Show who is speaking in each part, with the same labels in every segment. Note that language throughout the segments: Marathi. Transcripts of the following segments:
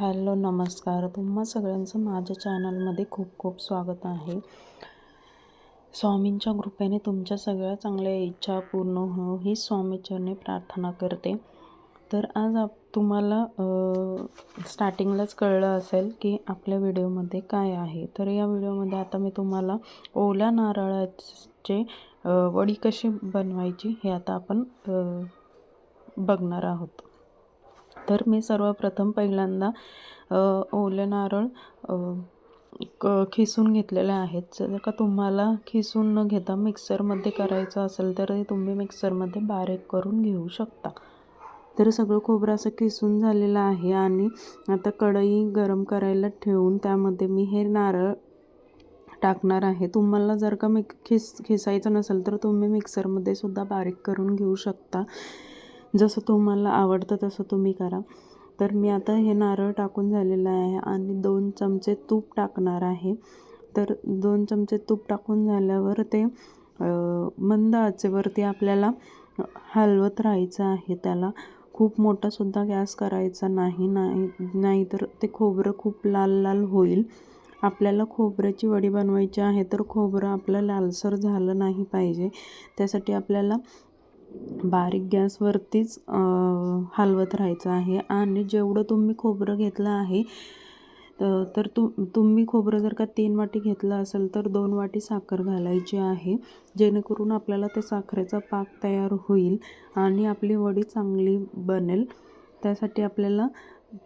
Speaker 1: हॅलो नमस्कार. तुम्हा सगळ्यांचं माझ्या चॅनलमध्ये खूप खूप स्वागत आहे. स्वामींच्या कृपेने तुमच्या सगळ्या चांगल्या इच्छा पूर्ण हो ही स्वामीचरणी प्रार्थना करते. तर आज आप तुम्हाला स्टार्टिंगलाच कळलं असेल की आपल्या व्हिडिओमध्ये काय आहे. तर या व्हिडिओमध्ये आता मी तुम्हाला ओल्या नारळाचे वडी कशी बनवायची हे आता आपण बघणार आहोत. तर मी सर्वप्रथम पहिल्यांदा ओले नारळ क खिसून घेतलेले आहेत. जर का तुम्हाला खिसून न घेता मिक्सरमध्ये करायचं असेल तर तुम्ही मिक्सरमध्ये बारीक करून घेऊ शकता. तर सगळं खोबरं असं खिसून झालेलं आहे आणि आता कढई गरम करायला ठेवून त्यामध्ये मी हे नारळ टाकणार आहे. तुम्हाला जर का मिक खिस खिसायचं नसेल तर तुम्ही मिक्सरमध्ये सुद्धा बारीक करून घेऊ शकता. जसं तुम्हाला आवडतं तसं तुम्ही करा. तर मी आता हे नारळ टाकून झालेलं आहे आणि दोन चमचे तूप टाकणार आहे. तर दोन चमचे तूप टाकून झाल्यावर ते मंद आचेवरती आपल्याला हलवत राहायचं आहे त्याला. खूप मोठासुद्धा गॅस करायचा नाही नाही नाहीतर ते खोबरं खूप लाल लाल होईल. आपल्याला खोबऱ्याची वडी बनवायची आहे तर खोबरं आपलं लालसर झालं नाही पाहिजे. त्यासाठी आपल्याला बारीक गॅसवरतीच हलवत राहायचं आहे. आणि जेवढं तुम्ही खोबरं घेतलं आहे तर तु तुम्ही खोबरं जर का तीन वाटी घेतलं असेल तर दोन वाटी साखर घालायची आहे. जेणेकरून आपल्याला त्या साखरेचा पाक तयार होईल आणि आपली वडी चांगली बनेल. त्यासाठी आपल्याला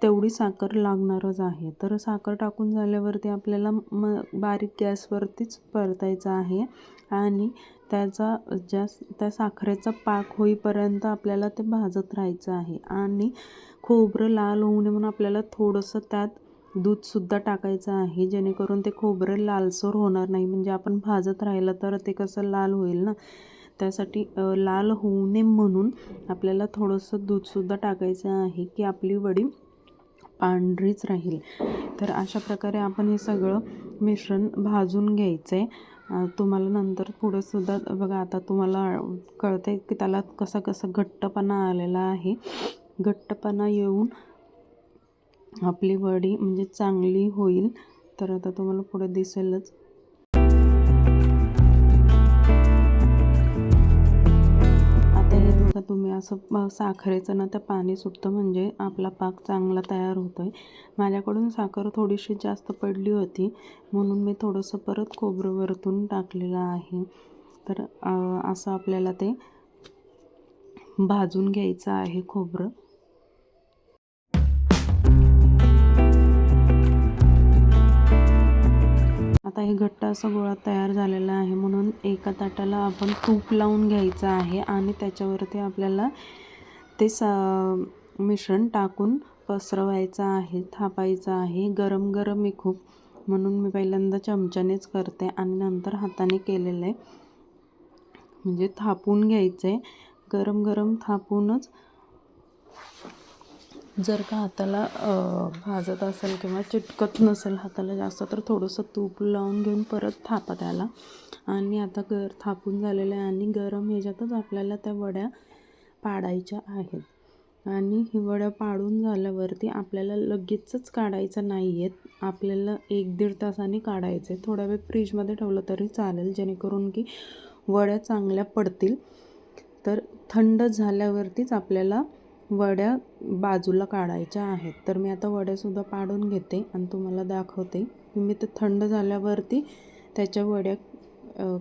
Speaker 1: तेवढी साखर लागणारच आहे. तर साखर टाकून झाल्यावरती आपल्याला म बारीक गॅसवरतीच परतायचं आहे आणि त्याचा ज्या त्या साखरेचा पाक होईपर्यंत आपल्याला ते भाजत राहायचं आहे आणि खोबरं लाल होऊ नये म्हणून आपल्याला थोडंसं त्यात दूधसुद्धा टाकायचं आहे जेणेकरून ते खोबरं लालसर होणार नाही. म्हणजे आपण भाजत राहिलं तर ते कसं लाल होईल ना? त्यासाठी लाल होऊ नये म्हणून आपल्याला थोडंसं दूधसुद्धा टाकायचं आहे की आपली वडी पांढरीच राहील. तर अशा प्रकारे आपण हे सगळं मिश्रण भाजून घ्यायचं आहे तुम्हाला नंतर पुढंसुद्धा बघा आता तुम्हाला कळतं आहे की त्याला कसा कसा घट्टपणा आलेला आहे. घट्टपणा येऊन आपली वडी म्हणजे चांगली होईल. तर आता तुम्हाला पुढे दिसेलच. आता तुम्ही असं साखरेचं ना त्या पाणी सुटतं म्हणजे आपला पाक चांगला तयार होतो आहे माझ्याकडून साखर थोडीशी जास्त पडली होती म्हणून मी थोडंसं परत खोबरं वरतून टाकलेलं आहे. तर असं आपल्याला ते भाजून घ्यायचं आहे खोबरं. हे घट्ट असा गोळा तयार झालेला आहे. म्हणून एका ताटाला आपण तूप लावून घ्यायचं आहे आणि त्याच्यावरती आपल्याला ते सा मिश्रण टाकून पसरवायचं आहे थापायचं आहे. गरम गरम आहे खूप. म्हणून मी पहिल्यांदा चमच्यानेच करते आणि नंतर हाताने केलेलं आहे म्हणजे थापून घ्यायचं. आहे गरम गरम थापूनच जर का हाताला भाजत असेल किंवा चिटकत नसेल हाताला जास्त तर थोडंसं तूप लावून घेऊन परत थापा त्याला. आणि आता गर थापून झालेलं आहे आणि गरम ह्याच्यातच आपल्याला त्या वड्या पाडायच्या आहेत. आणि ही वड्या पाडून झाल्यावरती आपल्याला लगेचच काढायचं नाही आहेत आपल्याला एक दीड तासाने काढायचं आहे. थोडा वेळ फ्रीजमध्ये ठेवलं तरी चालेल जेणेकरून की वड्या चांगल्या पडतील. तर थंड झाल्यावरतीच आपल्याला वड्या बाजूला काढायच्या आहेत. तर मी आता वड्यासुद्धा पाडून घेते आणि तुम्हाला दाखवते. मी ते थंड झाल्यावरती त्याच्या वड्या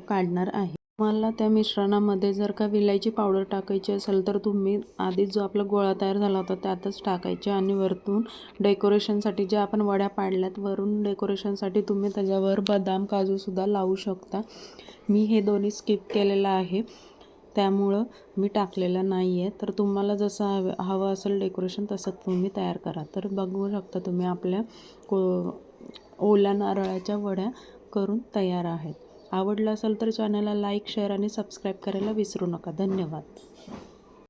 Speaker 1: काढणार आहे. मला त्या मिश्रणामध्ये जर का विलायची पावडर टाकायची असेल तर तुम्ही आधीच जो आपला गोळा तयार झाला होता त्यातच टाकायचे आणि वरतून डेकोरेशनसाठी ज्या आपण वड्या पाडल्यात वरून डेकोरेशनसाठी तुम्ही त्याच्यावर बदाम काजूसुद्धा लावू शकता. मी हे दोन्ही स्किप केलेलं आहे. त्यामुळं मी टाकलेलं नाही आहे तर तुम्हाला जसं हवं हवं असेल डेकोरेशन तसं तुम्ही तयार करा. तर बघू शकता तुम्ही आपल्या को ओल्या नारळाच्या वड्या करून तयार आहेत. आवडलं असेल तर चॅनलला लाईक शेअर आणि सबस्क्राईब करायला विसरू नका. धन्यवाद.